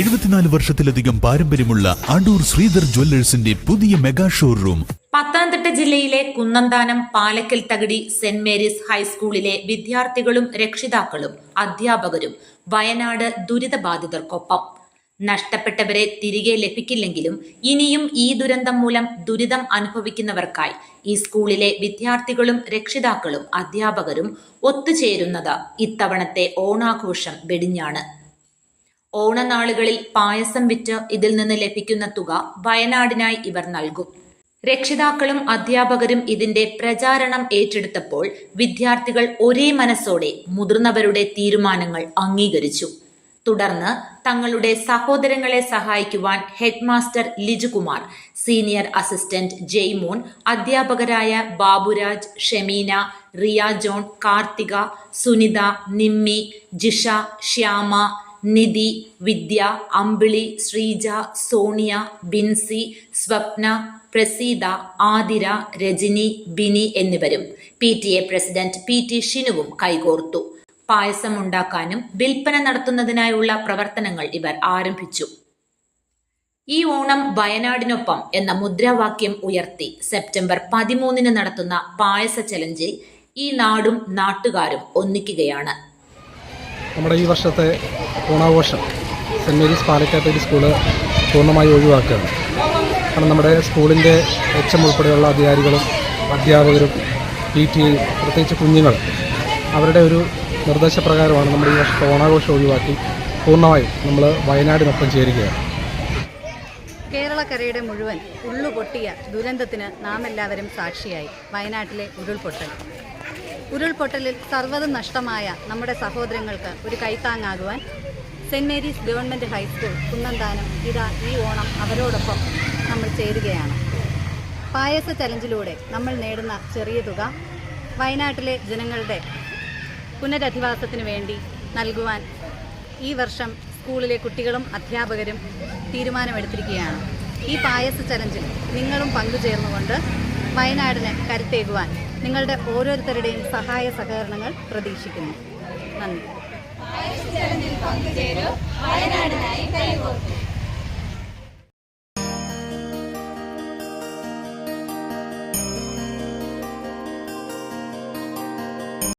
എഴുപത്തിനാല് വർഷത്തിലധികം പാരമ്പര്യമുള്ള അടൂർ ശ്രീധർ ജ്വല്ലേഴ്സിന്റെ പുതിയ മെഗാ ഷോറൂം. പത്തനംതിട്ട ജില്ലയിലെ കുന്നന്താനം പാലക്കൽ തകിടി സെന്റ് മേരീസ് ഹൈസ്കൂളിലെ വിദ്യാർത്ഥികളും രക്ഷിതാക്കളും അധ്യാപകരും വയനാട് ദുരിതബാധിതർക്കൊപ്പം. നഷ്ടപ്പെട്ടവരെ തിരികെ ലഭിക്കില്ലെങ്കിലും ഇനിയും ഈ ദുരന്തം മൂലം ദുരിതം അനുഭവിക്കുന്നവർക്കായി ഈ സ്കൂളിലെ വിദ്യാർത്ഥികളും രക്ഷിതാക്കളും അധ്യാപകരും ഒത്തുചേരുന്നത് ഇത്തവണത്തെ ഓണാഘോഷം വെടിഞ്ഞാണ്. ഓണനാളുകളിൽ പായസം വിറ്റ് ഇതിൽ നിന്ന് ലഭിക്കുന്ന തുക വയനാടിനായി ഇവർ നൽകും. രക്ഷിതാക്കളും അധ്യാപകരും ഇതിന്റെ പ്രചാരണം ഏറ്റെടുത്തപ്പോൾ വിദ്യാർത്ഥികൾ ഒരേ മനസ്സോടെ മുതിർന്നവരുടെ തീരുമാനങ്ങൾ അംഗീകരിച്ചു. തുടർന്ന് തങ്ങളുടെ സഹോദരങ്ങളെ സഹായിക്കുവാൻ headmaster Lijukumar senior assistant Jaimon അധ്യാപകരായ ബാബുരാജ് ഷെമീന റിയ ജോൺ കാർത്തിക സുനിത നിമ്മി ജിഷ ശ്യാമ നിധി വിദ്യ അമ്പിളി ശ്രീജ സോണിയ ബിൻസി സ്വപ്ന പ്രസീത ആതിര രജനി ബിനി എന്നിവരും P T A president P T ഷിനുവും കൈകോർത്തു. പായസം ഉണ്ടാക്കാനും വിൽപ്പന നടത്തുന്നതിനായുള്ള പ്രവർത്തനങ്ങൾ ഇവർ ആരംഭിച്ചു. ഈ ഓണം വയനാടിനൊപ്പം എന്ന മുദ്രാവാക്യം ഉയർത്തി സെപ്റ്റംബർ പതിമൂന്നിന് നടത്തുന്ന പായസ ചലഞ്ചിൽ ഈ നാടും നാട്ടുകാരും ഒന്നിക്കുകയാണ്. നമ്മുടെ ഈ വർഷത്തെ ഓണാഘോഷം സെന്റ് മേരീസ് പാലക്കാട്ടേരി സ്കൂൾ പൂർണമായി ഒഴിവാക്കുകയാണ്. കാരണം നമ്മുടെ സ്കൂളിന്റെ എച്ച് ഉൾപ്പെടെയുള്ള അധികാരികളും അധ്യാപകരും പി ടി പ്രത്യേകിച്ച് കുഞ്ഞുങ്ങൾ അവരുടെ ഒരു നിർദ്ദേശപ്രകാരമാണ് നമ്മൾ ഈ വർഷത്തെ ഓണാഘോഷം ഒഴിവാക്കി പൂർണമായും നമ്മൾ വയനാടിനൊപ്പം ചേരുകയാണ്. കേരളക്കരയുടെ മുഴുവൻ ഉള്ളുപൊട്ടിയ ദുരന്തത്തിന് നാം എല്ലാവരും സാക്ഷിയായി വയനാട്ടിലെ ഉരുൾപൊട്ടൽ. ഉരുൾപൊട്ടലിൽ സർവതും നഷ്ടമായ നമ്മുടെ സഹോദരങ്ങൾക്ക് ഒരു കൈത്താങ്ങാകുവാൻ saint Mary's government high school Kunnanthanam ഇതാ ഈ ഓണം അവരോടൊപ്പം നമ്മൾ ചേരുകയാണ്. പായസ ചലഞ്ചിലൂടെ നമ്മൾ നേടുന്ന ചെറിയ തുക വയനാട്ടിലെ ജനങ്ങളുടെ പുനരധിവാസത്തിന് വേണ്ടി നൽകുവാൻ ഈ വർഷം സ്കൂളിലെ കുട്ടികളും അധ്യാപകരും തീരുമാനമെടുത്തിരിക്കുകയാണ്. ഈ പായസ ചലഞ്ചിൽ നിങ്ങളും പങ്കുചേർന്നുകൊണ്ട് വയനാടിന് കരുത്തേകുവാൻ നിങ്ങളുടെ ഓരോരുത്തരുടെയും സഹായ സഹകരണങ്ങൾ പ്രതീക്ഷിക്കുന്നു. നന്ദി.